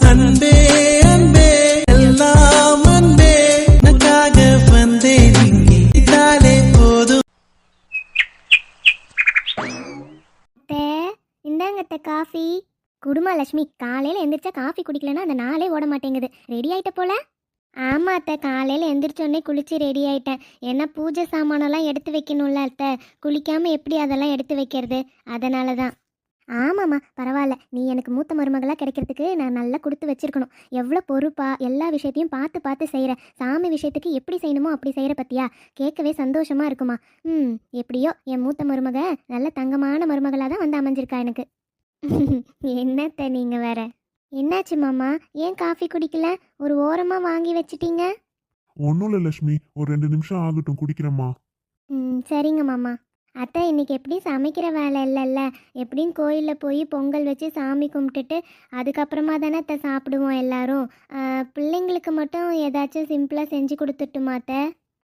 அன்பே அன்பே எல்லாம் அன்பே. உனக்காக வந்தேன் இங்கே இதாலே போதும். அத்தை இந்தாங்க அத்தை காஃபி. குடுமா லட்சுமி காலையில் எந்திரிச்சா காஃபி குடிக்கலன்னா அந்த நாளே ஓட மாட்டேங்குது. ரெடி ஆயிட்ட போல? ஆமாம் அத்தை காலையில் எந்திரிச்சோடனே குளிச்சு ரெடி ஆயிட்டேன். ஏன்னா பூஜை சாமானெல்லாம் எடுத்து வைக்கணும்ல அத்தை. குளிக்காமல் எப்படி அதெல்லாம் எடுத்து வைக்கிறது? அதனால தான் ஆமாம்மா பரவாயில்ல நீ எனக்கு மூத்த மருமகளாக கிடைக்கிறதுக்கு நான் நல்லா கொடுத்து வச்சிருக்கணும். எவ்வளோ பொறுப்பா எல்லா விஷயத்தையும் பார்த்து பார்த்து செய்கிற சாமி விஷயத்துக்கு எப்படி செய்யணுமோ அப்படி செய்கிற பத்தியா? கேட்கவே சந்தோஷமா இருக்குமா? ம் எப்படியோ என் மூத்த மருமக நல்ல தங்கமான மருமகளாக தான் வந்து அமைஞ்சிருக்கா எனக்கு. என்னத்த நீங்க வேற? என்னாச்சு மாமா? ஏன் காஃபி குடிக்கல? ஒரு ஓரமா வாங்கி வச்சிட்டீங்க? ஒன்றும் இல்லை லட்சுமி. ஒரு ரெண்டு நிமிஷம் ஆகட்டும் குடிக்கிறேம்மா. ம் சரிங்க மாமா. அத்தை இன்னைக்கு எப்படி சமைக்கிற வேலை இல்லைல்ல? எப்படியும் கோயிலில் போய் பொங்கல் வச்சு சாமி கும்பிட்டுட்டு அதுக்கப்புறமா தானே அத்தை சாப்பிடுவோம் எல்லாரும். பிள்ளைங்களுக்கு மட்டும் ஏதாச்சும் சிம்பிளாக செஞ்சு கொடுத்துட்டுமா அத்தை?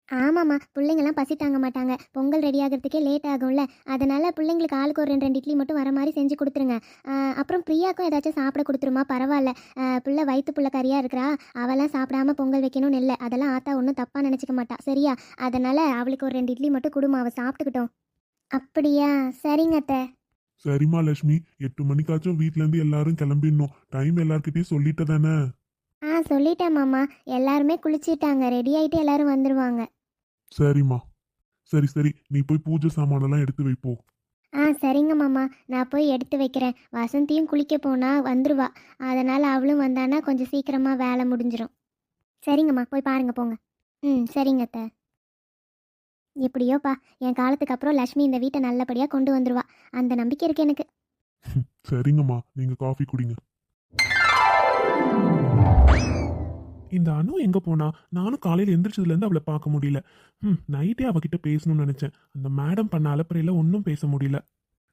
ஆமாம்மா பிள்ளைங்கள்லாம் பசி தாங்க மாட்டாங்க. பொங்கல் ரெடி ஆகிறதுக்கே லேட் ஆகும்ல. அதனால் பிள்ளைங்களுக்கு ஆளுக்கு ஒரு ரெண்டு ரெண்டு இட்லி மட்டும் வர மாதிரி செஞ்சு கொடுத்துருங்க. அப்புறம் பிரியாக்கும் ஏதாச்சும் சாப்பிட கொடுத்துருமா? பரவாயில்ல. பிள்ளை வயிற்று பிள்ளை கறியாக இருக்கிறா. அவெல்லாம் சாப்பிடாம பொங்கல் வைக்கணும்னு இல்லை. அதெல்லாம் ஆத்தா ஒன்றும் தப்பாக நினச்சிக்க மாட்டா. சரியா? அதனால் அவளுக்கு ஒரு ரெண்டு இட்லி மட்டும் கொடுமா அவள் சாப்பிட்டுக்கிட்டோம். அப்படியா? சரிங்க அத்தை. சரிம்மா லட்சுமி. எட்டு மணிக்காச்சும் வீட்லேருந்து எல்லாரும் கிளம்பிடணும். டைம் எல்லார்கிட்டயும் சொல்லிட்டு தானே? ஆ சொல்லிட்டேன் மாமா. எல்லாருமே குளிச்சிட்டாங்க. ரெடி ஆகிட்டு எல்லாரும் வந்துடுவாங்க சரிம்மா. சரி சரி. நீ போய் பூஜை சாமானெல்லாம் எடுத்து வைப்போ ஆ சரிங்க மாமா. நான் போய் எடுத்து வைக்கிறேன். வசந்தியும் குளிக்க போனா வந்துருவா. அதனால் அவளும் வந்தானா கொஞ்சம் சீக்கிரமாக வேலை முடிஞ்சிரும். சரிங்கம்மா. போய் பாருங்க போங்க. ம் சரிங்க அத்தை. எப்படியோப்பா என் காலத்துக்கு அப்புறம் லக்ஷ்மி இந்த வீட்டை நல்லபடியாக கொண்டு வந்துருவா. அந்த நம்பிக்கை இருக்கு எனக்கு. சரிங்கம்மா. நீங்க காஃபி குடிங்க. இந்த அனு எங்க போனா? நானும் காலையில எந்திரிச்சதுல இருந்து அவளை பார்க்க முடியல. ம் நைட்டே அவகிட்ட பேசணும்னு நினைச்சேன். அந்த மேடம் பண்ண அலப்பறையில ஒன்றும் பேச முடியல.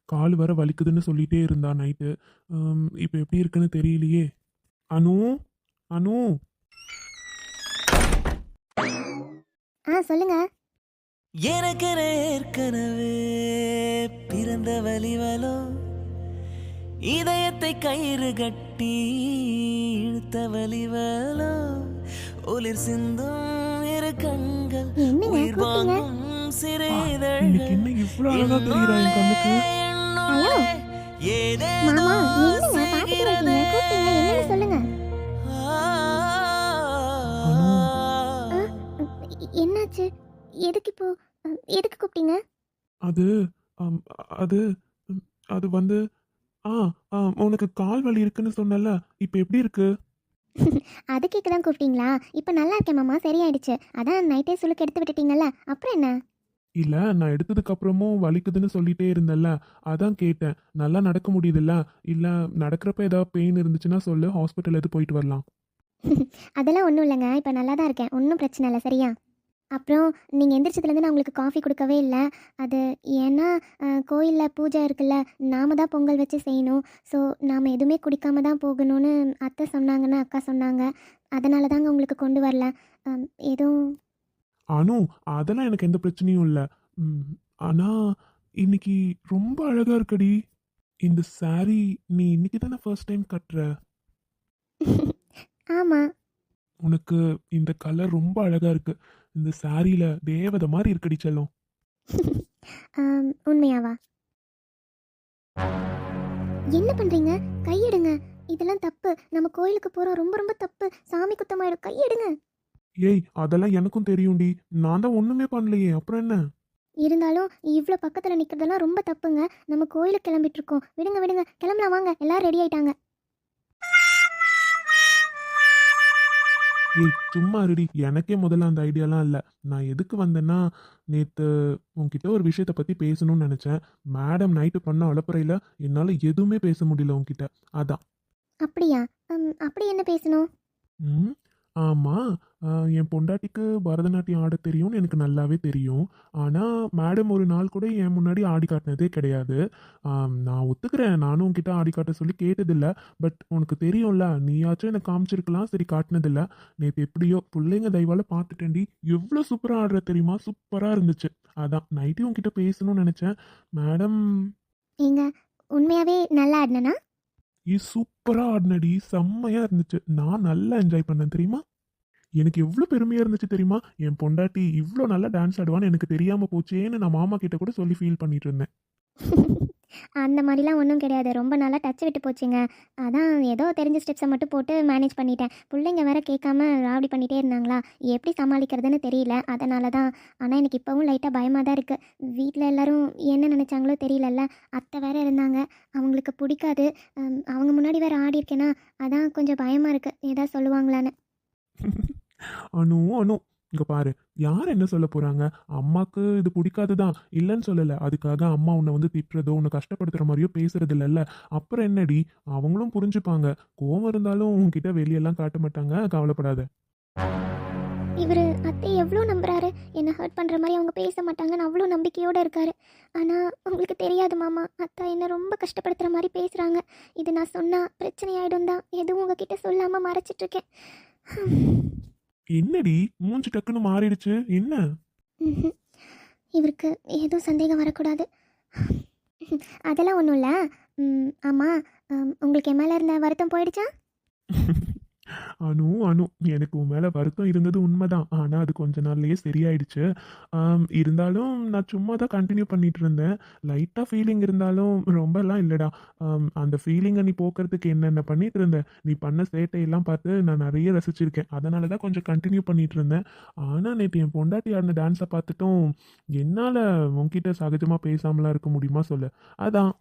கால் வர வலிக்குதுன்னு சொல்லிட்டே இருந்தா நைட்டு இப்போ எப்படி இருக்குன்னு தெரியலையே. அனு அனு. ஆ சொல்லுங்க. எனக்கு ஏற்கனவே பிறந்த வலிவலோ இதயத்தை கயிறு கட்டி இழுத்த வலிவலோ ஒளிர் சிந்தும் இரு கண்கள் உயிர் வாங்கும் சிறு இன்னைக்கு என்ன இவ்வளோ அது ஆம், அது ம், அது வந்து ஆ ஆ, உனக்கு கால் வலி இருக்குன்னு சொன்னல இப்போ எப்படி இருக்கு? அது கேட்க தான் கூப்பிட்டீங்களா? இப்போ நல்லா இருக்கேன் மாமா சரியாயிடுச்சு. அதான் நைட்டே சுளுக்கு எடுத்து விட்டுட்டீங்கல்ல அப்புறம் என்ன? இல்ல நான் எடுத்ததுக்கு அப்புறமும் வலிக்குதுன்னு சொல்லிட்டே இருந்தேன்ல அதான் கேட்டேன். நல்லா நடக்க முடியுதுல்ல? இல்ல நடக்கிறப்ப ஏதாவது பெயின் இருந்துச்சுன்னா சொல்லு ஹாஸ்பிட்டல் எது போயிட்டு வரலாம். அதெல்லாம் ஒன்றும் இல்லைங்க இப்போ நல்லா தான் இருக்கேன் ஒன்றும் பிரச்சனை இல்லை சரியா? அப்புறம் நீங்கள் எந்திரிச்சதுலேருந்து நான் உங்களுக்கு காஃபி கொடுக்கவே இல்லை. அது ஏன்னா கோயிலில் பூஜை இருக்குல்ல நாம தான் பொங்கல் வச்சு செய்யணும். ஸோ நாம் எதுவுமே குடிக்காம தான் போகணும்னு அத்தை சொன்னாங்கன்னு அக்கா சொன்னாங்க. அதனால தாங்க உங்களுக்கு கொண்டு வரல. எதுவும்? அனு அதெல்லாம் எனக்கு எந்த பிரச்சனையும் இல்லை. ஆனா இன்னைக்கு ரொம்ப அழகா இருக்கடி. இந்த saree நீ இன்னைக்கு தானே ஃபர்ஸ்ட் டைம் கட்டுற? ஆமாம் உனக்கு இந்த கலர் ரொம்ப அழகா இருக்கு. இந்த சாரியில தேவதை மாதிரி இருக்கடி செல்லம். உண்மையாவா? என்ன பண்றீங்க? கையெடுங்க. இதெல்லாம் தப்பு. நம்ம கோயிலுக்கு போறோம். ரொம்ப ரொம்ப தப்பு. சாமி குத்தமாயிடும் கையெடுங்க. ஏய் அதெல்லாம் எனக்கும் தெரியும்டி. நான் தான் ஒண்ணுமே பண்ணலையே. அப்புறம் என்ன? இருந்தாலும் இவ்வளோ பக்கத்தில் நிற்கிறதெல்லாம் ரொம்ப தப்புங்க. நம்ம கோயிலுக்கு கிளம்பிட்டு இருக்கோம். விடுங்க விடுங்க. கிளம்பலாம் வாங்க. எல்லாரும் ரெடி ஆயிட்டாங்க. ஏய் சும்மா இருடி. எனக்கே முதல்ல அந்த ஐடியாலாம் இல்லை. நான் எதுக்கு வந்தேன்னா நேற்று உன்கிட்ட ஒரு விஷயத்தை பற்றி பேசணும்னு நினச்சேன். மேடம் நைட்டு பண்ண அலப்பறையில் என்னால் எதுவுமே பேச முடியல உன்கிட்ட. அதான். அப்படியா? அப்படி என்ன பேசணும்? ம்? ஆமாம் என் பொண்டாட்டிக்கு பரதநாட்டியம் ஆட தெரியும்னு எனக்கு நல்லாவே தெரியும். ஆனால் மேடம் ஒரு நாள் கூட என் முன்னாடி ஆடி காட்டினதே கிடையாது. நான் ஒத்துக்கிறேன். நானும் உங்ககிட்ட ஆடி காட்ட சொல்லி கேட்டதில்ல. பட் உனக்கு தெரியும்ல நீயாச்சும் எனக்கு காமிச்சிருக்கலாம். சரி காட்டினதில்ல. நேற்று எப்படியோ பிள்ளைங்க தயவால் பார்த்துட்டேன்டி. எவ்வளோ சூப்பராக ஆடுற தெரியுமா? சூப்பராக இருந்துச்சு. அதான் நைட்டே உங்ககிட்ட பேசணும்னு நினச்சேன். மேடம் நீங்க நல்லா ஆடினா இது சூப்பராக ஆடினடி. செம்மையாக இருந்துச்சு. நான் நல்லா என்ஜாய் பண்ணேன் தெரியுமா? எனக்கு எவ்வளோ பெருமையாக இருந்துச்சு தெரியுமா? என் பொண்டாட்டி இவ்வளோ நல்லா டான்ஸ் ஆடுவான்னு எனக்கு தெரியாமல் போச்சேன்னு நான் மாமா கிட்ட கூட சொல்லி ஃபீல் பண்ணிட்டு இருந்தேன். அந்த மாதிரிலாம் ஒன்றும் கிடையாது. ரொம்ப நல்லா டச் விட்டு போச்சுங்க. அதான் ஏதோ தெரிஞ்ச ஸ்டெப்ஸை மட்டும் போட்டு மேனேஜ் பண்ணிட்டேன். பிள்ளைங்க வேற கேட்காம ராவடி பண்ணிகிட்டே இருந்தாங்களா? எப்படி சமாளிக்கிறதுன்னு தெரியல. அதனால தான் ஆனால் எனக்கு இப்போவும் லைட்டாக பயமாக தான் இருக்குது வீட்டில் எல்லாரும் என்ன நினச்சாங்களோ தெரியலல்ல. அத்தை வேற இருந்தாங்க. அவங்களுக்கு பிடிக்காது. அவங்க முன்னாடி வேற ஆடி இருக்கேன்னா அதான் கொஞ்சம் பயமாக இருக்குது ஏதாவது சொல்லுவாங்களான்னு. அனு அனு. இங்க பாரு யார் என்ன சொல்ல போறாங்க? அம்மாக்கு இது பிடிக்காதுதான். இல்லைன்னு சொல்லல. அதுக்காக அம்மா உன்னை வந்து திட்டுறதோ உன்னை கஷ்டப்படுத்துற மாதிரியோ பேசுறது இல்லைல்ல. அப்புறம் என்னடி? அவங்களும் புரிஞ்சுப்பாங்க. கோவம் இருந்தாலும் உன்கிட்ட வெளியெல்லாம் காட்ட மாட்டாங்க. கவலைப்படாத. இவர் அத்தை எவ்வளோ நம்புறாரு? என்னை ஹர்ட் பண்ணுற மாதிரி அவங்க பேச மாட்டாங்கன்னு அவ்வளோ நம்பிக்கையோடு இருக்காரு. ஆனால் உங்களுக்கு தெரியாது மாமா அத்தா என்னை ரொம்ப கஷ்டப்படுத்துகிற மாதிரி பேசுகிறாங்க இது நான் சொன்னால் பிரச்சனை ஆகிடும் தான் எதுவும் உங்ககிட்ட சொல்லாமல் மறைச்சிட்ருக்கேன் என்னடி மூஞ்சி டக்குன்னு மாறிடுச்சு? என்ன? இவருக்கு ஏதோ சந்தேகம் வரக்கூடாது. அதெல்லாம் ஒன்றும் இல்லை. ஆமாம் உங்களுக்கு என் மேலே இருந்த வருத்தம் போயிடுச்சா? அனு அனு எனக்கு உன் மேல வருத்தம் இருந்தது உண்மைதான். ஆனா அது கொஞ்ச நாள்லயே சரியாயிடுச்சு. இருந்தாலும் நான் சும்மா தான் கண்டினியூ பண்ணிட்டு இருந்தேன். லைட்டா ஃபீலிங் இருந்தாலும் ரொம்பலாம் இல்லடா. அந்த ஃபீலிங்கை நீ போக்குறதுக்கு என்னென்ன பண்ணிட்டு இருந்த? நீ பண்ண சேட்டையெல்லாம் பார்த்து நான் நிறைய ரசிச்சிருக்கேன். அதனால தான் கொஞ்சம் கண்டினியூ பண்ணிட்டு இருந்தேன். ஆனா நேற்று என் பொண்டாட்டி ஆடின டான்ஸை பார்த்துட்டும் என்னால உன்கிட்ட சகஜமா பேசாமலாம் இருக்க முடியுமா சொல்லு. அதான்.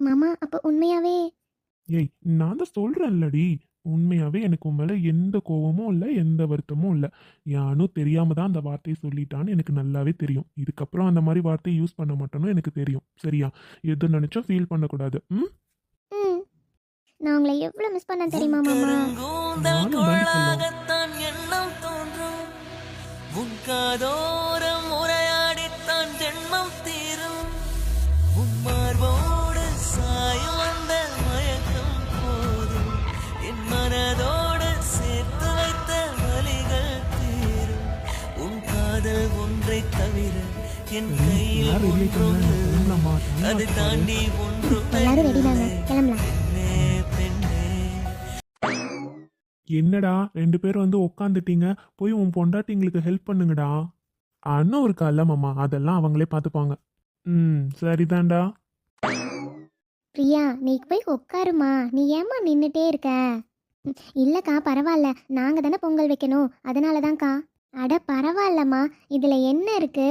மாமா அப்போ உண்மையாகவே ஏய் நான் தான் சொல்றேன்லடி. உண்மையாவே எனக்கு உன் மேல எந்த கோவமும் இல்லை எந்த வருத்தமும் இல்லை. யானும் தெரியாம தான் அந்த வார்த்தையை சொல்லிட்டான்னு எனக்கு நல்லாவே தெரியும். இதுக்கப்புறம் அந்த மாதிரி வார்த்தையை யூஸ் பண்ண மாட்டேன்னு எனக்கு தெரியும். சரியா? எது நினைச்சும் ஃபீல் பண்ணக்கூடாது. ம்? நான் உங்களை எவ்வளோ மிஸ் பண்ண தெரியுமா மாமா? உன் காதோரம் உரையாடித்தான் ஜென்மம் என் கையில் அதை தாண்டி எல்லாரும் கிளம்பலாம். என்னடா ரெண்டு பேரும் வந்து உக்காந்துட்டீங்க. போய் உன் பொண்டாட்டிங்களுக்கு ஹெல்ப் பண்ணுங்கடா. அண்ணன் இருக்கால்ல மாமா. அதெல்லாம் அவங்களே பார்த்துப்பாங்க. ம் சரிதான்டா. பிரியா நீ போய் உட்காருமா. நீ ஏம்மா நின்றுட்டே இருக்க? இல்லக்கா பரவாயில்ல. நாங்கள் தானே பொங்கல் வைக்கணும். அதனால தான்க்கா அட பரவாயில்லம்மா. இதில் என்ன இருக்கு?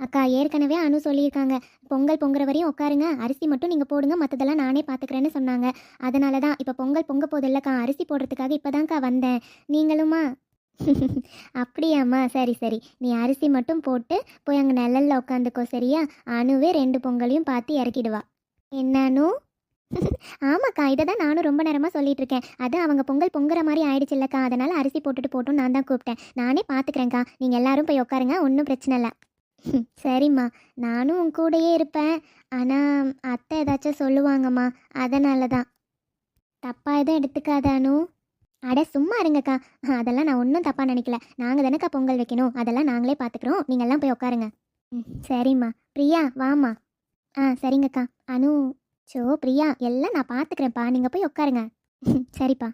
அக்கா ஏற்கனவே அனு சொல்லியிருக்காங்க. பொங்கல் பொங்குற வரையும் உட்காருங்க. அரிசி மட்டும் நீங்கள் போடுங்க. மற்றதெல்லாம் நானே பார்த்துக்கிறேன்னு சொன்னாங்க. அதனால தான் இப்போ பொங்கல் பொங்க போதில்லக்கா அரிசி போடுறதுக்காக இப்போ வந்தேன். நீங்களுமா? அப்படியாம்மா. சரி சரி. நீ அரிசி மட்டும் போட்டு போய் அங்கே நிழல்ல உட்காந்துக்கோ சரியா? அணுவே ரெண்டு பொங்கலையும் பார்த்து இறக்கிடுவா. என்னன்னு ஆமாக்கா. இதை தான் நானும் ரொம்ப நேரமாக சொல்லிட்டு இருக்கேன் அது அவங்க பொங்கல் பொங்குற மாதிரி ஆயிடுச்சு இல்லக்கா அதனால அரிசி போட்டுட்டு போட்டோன்னு நான் தான் கூப்பிட்டேன். நானே பார்த்துக்கிறேங்க்கா நீங்கள் எல்லாரும் போய் உட்காருங்க. ஒன்றும் பிரச்சனை இல்லை. சரிம்மா. நானும் உன் கூடயே இருப்பேன். ஆனால் அத்தை ஏதாச்சும் சொல்லுவாங்கம்மா. அதனால தான் தப்பாக எதுவும் எடுத்துக்காதானு அட சும்மா இருங்கக்கா. அதெல்லாம் நான் ஒன்றும் தப்பாக நினைக்கல. நாங்கள் தானேக்கா பொங்கல் வைக்கணும். அதெல்லாம் நாங்களே பார்த்துக்குறோம் நீங்கள்லாம் போய் உட்காருங்க ம் சரிம்மா. பிரியா வாம்மா. ஆ சரிங்கக்கா. அனு சோ பிரியா எல்லாம் நான் பார்த்துக்கிறேன்ப்பா நீங்கள் போய் உட்காருங்க சரிப்பா.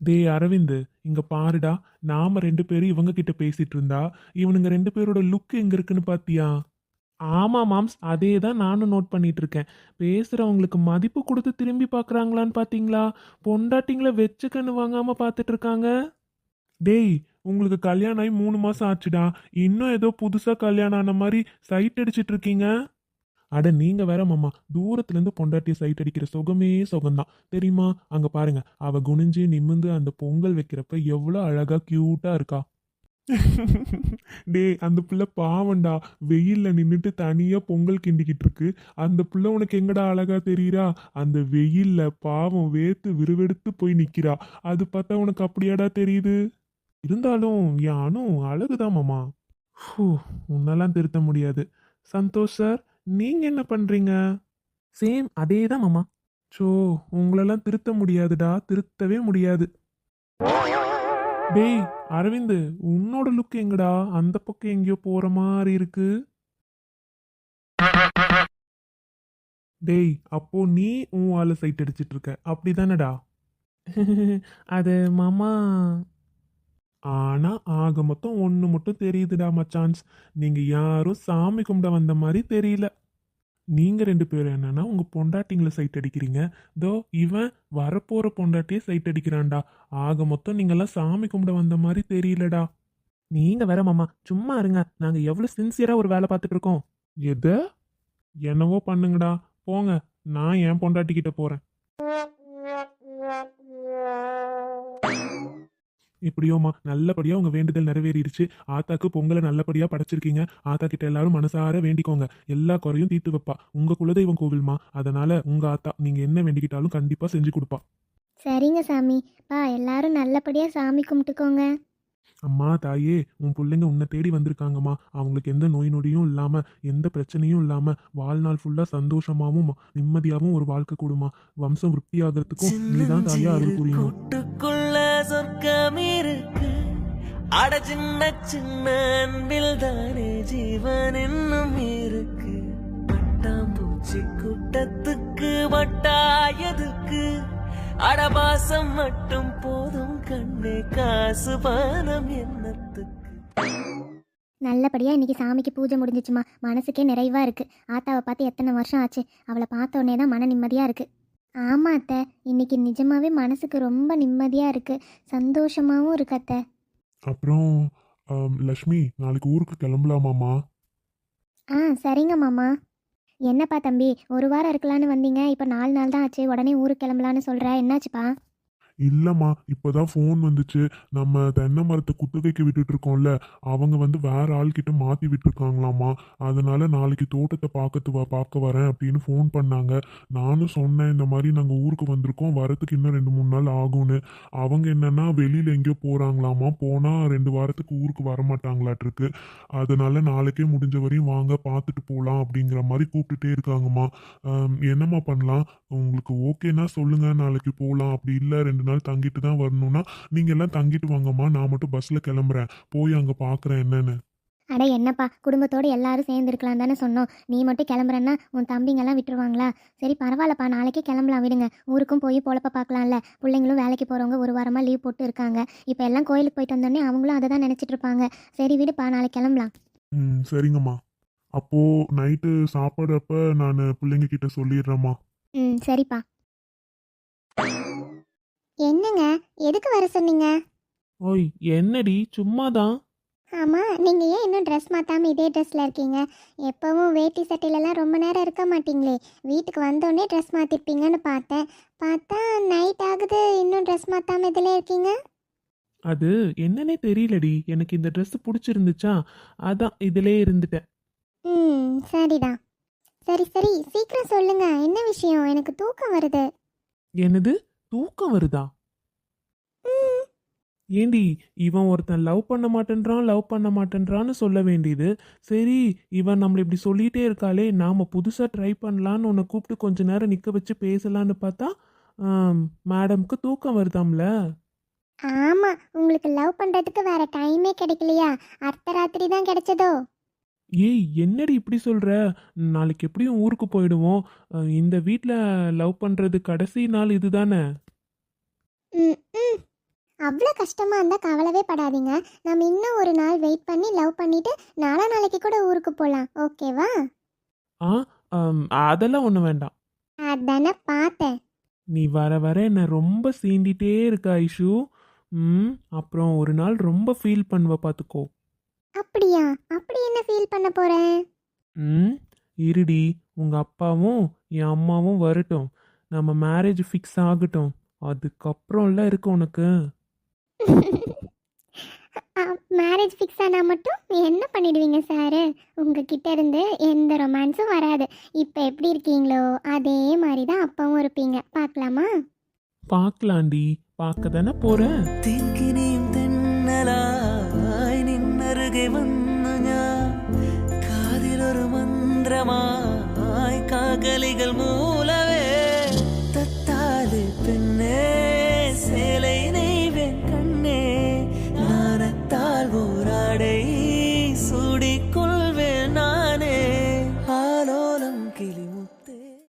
டே அரவிந்த். இங்க பாருடா நாம ரெண்டு பேரும் இவங்க கிட்ட பேசிட்டு இருந்தா இவனுங்க ரெண்டு பேரோட லுக் எங்க இருக்குன்னு பாத்தியா? ஆமா மாம்ஸ் அதே தான் நானும் நோட் பண்ணிட்டு இருக்கேன். பேசுறவங்களுக்கு மதிப்பு கொடுத்து திரும்பி பாக்குறாங்களான்னு பாத்தீங்களா? பொண்டாட்டிங்களை வச்சு கண்ணு வாங்காம பாத்துட்டு இருக்காங்க. டேய் உங்களுக்கு கல்யாணம் ஆகி மூணு மாசம் ஆச்சுடா. இன்னும் ஏதோ புதுசா கல்யாணம் ஆன மாதிரி சைட் அடிச்சிட்டு இருக்கீங்க? அட நீங்க வேற மாமா தூரத்துல இருந்து பொண்டாட்டிய சைட் அடிக்கிற சுகமே சுகம்தான். தெரியுமா? அங்க பாருங்க. அவ குனிஞ்சு நிமிந்து அந்த பொங்கல் வைக்கிறப்ப எவ்வளவு அழகா கியூட்டா இருக்கா. டேய் அந்த புள்ள பாவம்டா. வெயில்ல நின்னுட்டு தனியா பொங்கல் கிண்டிக்கிட்டு இருக்கு. அந்த புள்ள உனக்கு எங்கடா அழகா தெரியுறா? அந்த வெயில்ல பாவம் வேத்து விறுவெடுத்து போய் நிக்கிறா. அது பார்த்தா உனக்கு அப்படியாடா தெரியுது? இருந்தாலும் யானும் அழகுதான் மாமா. ஹூ, உன்னெல்லாம் திருத்த முடியாது. சந்தோஷ் சார் நீங்க என்ன பண்றீங்க? சேம் அதே தான் மாமா. சோ உங்களெல்லாம் திருத்த முடியாதுடா. திருத்தவே முடியாது. டேய் அரவிந்த் உன்னோட லுக் எங்கடா? அந்த பக்கம் எங்கேயோ போற மாதிரி இருக்கு. டேய் அப்போ நீ உன் ஆளை சைட் அடிச்சிட்டு இருக்க. அப்படிதானடா? அது மாமா ஆனா ஆக மொத்தம் ஒன்று மட்டும் தெரியுதுடா மச்சான்ஸ். நீங்க யாரும் சாமி கும்பிட வந்த மாதிரி தெரியல. நீங்க ரெண்டு பேரும் என்னன்னா உங்க பொண்டாட்டிங்களை சைட் அடிக்கிறீங்க. தோ இவன் வரப்போற பொண்டாட்டியே சைட் அடிக்கிறான்டா. ஆக மொத்தம் நீங்கெல்லாம் சாமி கும்பிட வந்த மாதிரி தெரியலடா. நீங்க வேற மாமா சும்மா இருங்க. நாங்க எவ்வளவு சின்சியரா ஒரு வேலை பார்த்துட்டு இருக்கோம். எது? என்னவோ பண்ணுங்கடா. போங்க. நான் என் பொண்டாட்டி கிட்ட இப்படியோமா நல்லபடியா உங்க வேண்டுதல் நிறைவேறிடுச்சு. ஆத்தாக்கு பொங்கலை நல்லபடியா படைச்சிருக்கீங்க. ஆத்தா கிட்ட எல்லாரும் மனசார வேண்டிக்கோங்க. எல்லா குறையும் தீர்த்து வைப்பா. உங்க குலதெய்வம் கோவில்மா. அதனால உங்க ஆத்தா நீங்க என்ன வேண்டிக்கிட்டாலும் கண்டிப்பா செஞ்சு கொடுப்பா. சரிங்க சாமி. பா எல்லாரும் நல்லபடியாக சாமி கும்பிட்டுக்கோங்க. அம்மா தாயே உன் பிள்ளைங்க உன்னை தேடி வந்திருக்காங்கம்மா. அவங்களுக்கு எந்த நோய் நொடியும் இல்லாம எந்த பிரச்சனையும் இல்லாம வாழ்நாள் ஃபுல்லா சந்தோஷமாவும் நிம்மதியாவும் ஒரு வாழ்க்கை கொடுமா வம்சம் விருத்தியாகிறதுக்கும் நீதான் தாயா அருள் கூட்டுக்குள்ள சொர்க்கம் இருக்கு. அட சின்ன சின்ன அன்பில் தானே ஜீவன் இன்னும் இருக்கு. பட்டாம்பூச்சி கூட்டத்துக்கு வட்டாயதுக்கு அடபாசம் மட்டும் போதும் கண்ணே காசு பானம் என்னத்துக்கு? நல்லபடியாக இன்னைக்கு சாமிக்கு பூஜை முடிஞ்சிச்சுமா. மனசுக்கே நிறைவாக இருக்குது ஆத்தாவை பார்த்து எத்தனை வருஷம் ஆச்சு. அவளை பார்த்த உடனே தான் மன நிம்மதியாக இருக்குது ஆமாம் அத்தை. இன்னைக்கு நிஜமாவே மனசுக்கு ரொம்ப நிம்மதியாக இருக்குது சந்தோஷமாகவும் இருக்கு அத்தை. அப்புறம் ஆம், லக்ஷ்மி நாளைக்கு ஊருக்கு கிளம்பலாமாமா ஆ சரிங்க மாமா. என்னப்பா தம்பி ஒரு வாரம் இருக்கலான்னு வந்தீங்க. இப்போ நாலு நாள் தான் ஆச்சு. உடனே ஊருக்கு கிளம்பலான்னு சொல்கிற என்னாச்சுப்பா? இல்லைம்மா இப்போதான் ஃபோன் வந்துச்சு. நம்ம தென்னை மரத்தை குத்தகைக்கு விட்டுட்டு இருக்கோம்ல அவங்க வந்து வேற ஆள்கிட்ட மாற்றி விட்டுருக்காங்களாம்மா. அதனால நாளைக்கு தோட்டத்தை பார்க்கத்து வா பார்க்க வரேன் அப்படின்னு ஃபோன் பண்ணாங்க. நானும் சொன்னேன் இந்த மாதிரி நாங்கள் ஊருக்கு வந்திருக்கோம் வரதுக்கு இன்னும் ரெண்டு மூணு நாள் ஆகும்னு. அவங்க என்னன்னா வெளியில் எங்கேயோ போகிறாங்களாமா போனால் ரெண்டு வாரத்துக்கு ஊருக்கு வரமாட்டாங்களாட்டிருக்கு. அதனால நாளைக்கே முடிஞ்ச வரையும் வாங்க பார்த்துட்டு போகலாம் அப்படிங்கிற மாதிரி கூப்பிட்டுட்டே இருக்காங்கம்மா. என்னம்மா பண்ணலாம்? உங்களுக்கு ஓகேனா சொல்லுங்க நாளைக்கு போகலாம் அப்படி இல்லை ரெண்டு நாள் தங்கிட்டு தான் வரணும்னா நீங்க எல்லாம் தங்கிட்டு வாங்கம்மா நான் மட்டும் பஸ்ல கிளம்புறேன். போய் அங்க பார்க்குறேன் என்னன்னு. அட என்னப்பா குடும்பத்தோடு எல்லாரும் சேர்ந்துருக்கலாம் தானே சொன்னோம். நீ மட்டும் கிளம்புறேன்னா உன் தம்பிங்கெல்லாம் விட்டுருவாங்களா? சரி பரவாயில்லப்பா நாளைக்கே கிளம்பலாம் விடுங்க. ஊருக்கும் போய் பொழப்ப பார்க்கலாம்ல பிள்ளைங்களும் வேலைக்கு போகிறவங்க ஒரு வாரமாக லீவ் போட்டு இருக்காங்க. இப்போ எல்லாம் கோயிலுக்கு போயிட்டு வந்தோடனே அவங்களும் அதை தான் நினச்சிட்டு இருப்பாங்க. சரி விடுப்பா நாளைக்கு கிளம்பலாம். ம் சரிங்கம்மா. அப்போ நைட்டு சாப்பாடு நான் பிள்ளைங்க கிட்ட சொல்லிடுறேம்மா. ம் சரிப்பா. என்னங்க? எதுக்கு வர சொன்னீங்க? ஓய் என்னடி? சும்மாதான் ஆமாம் நீங்கள் ஏன் இன்னும் ட்ரெஸ் மாற்றாமல் இதே ட்ரெஸ்ஸில் இருக்கீங்க? எப்போவும் வேட்டி சட்டையிலலாம் ரொம்ப நேரம் இருக்க மாட்டீங்களே. வீட்டுக்கு வந்தோடனே ட்ரெஸ் மாற்றிருப்பீங்கன்னு பார்த்தேன். பார்த்தா நைட் ஆகுது இன்னும் ட்ரெஸ் மாற்றாமல் இதில் இருக்கீங்க? அது என்னன்னே தெரியலடி. எனக்கு இந்த Dress பிடிச்சிருந்துச்சா? அதான் இதிலே இருந்துட்டேன். ம் சரிதான். சரி சரி சீக்கிரம் சொல்லுங்க. என்ன விஷயம்? எனக்கு தூக்கம் வருது. என்னது? தூக்கம் வருதா? ஏண்டி இவன் ஒருத்தன் லவ் பண்ண மாட்டேன்றான் லவ் பண்ண மாட்டேன்றான்னு சொல்ல வேண்டியது. சரி இவன் நம்மளை இப்படி சொல்லிட்டே இருக்காளே நாம புதுசா ட்ரை பண்ணலான்னு உன்னை கூப்பிட்டு கொஞ்ச நேரம் நிக்க வச்சு பேசலான்னு பார்த்தா மேடம்க்கு தூக்கம் வருதாம்ல? ஆமா உங்களுக்கு லவ் பண்றதுக்கு வேற டைமே கிடைக்கலையா? அர்த்தராத்திரி தான் கிடைச்சதோ? ஏய் என்னடி இப்படி சொல்ற? நாளைக்கு எப்படியும் ஊருக்கு போயிடுவோம். இந்த வீட்டில் லவ் பண்றது கடைசி நாள் இதுதானே? அவ்வளோ கஷ்டமா இருந்தா கவலவே படாதீங்க. நம்ம இன்னும் ஒரு நாள் வெயிட் பண்ணி லவ் பண்ணிட்டு நாளா நாளைக்கு கூட ஊருக்கு போகலாம் ஓகேவா? ஆ ஆம், அதெல்லாம் ஒன்றும் வேண்டாம். அதானே பார்த்தேன். நீ வர வர என்னை ரொம்ப சீண்டிட்டே இருக்க ஐஷு. ம் அப்புறம் ஒரு நாள் ரொம்ப ஃபீல் பண்ணுவ பார்த்துக்கோ அப்படியா? அப்படி என்ன ஃபீல் பண்ண போறேன்? ம் இருடி. உங்க அப்பாவும் என் அம்மாவும் வரட்டும். நம்ம மேரேஜ் ஃபிக்ஸ் ஆகட்டும். அதுக்கப்புறம்ல இருக்கு உனக்கு. மேரேஜ் ஃபிக்ஸ் ஆனால் மட்டும் என்ன பண்ணிடுவீங்க சார் உங்ககிட்ட இருந்து எந்த ரொமான்ஸும் வராது. இப்போ எப்படி இருக்கீங்களோ அதே மாதிரி தான் அப்பாவும் இருப்பீங்க. பார்க்கலாமா? பார்க்கலாண்டி பார்க்க தானே போறேன். மனமா தாய் காகலிகள் மூ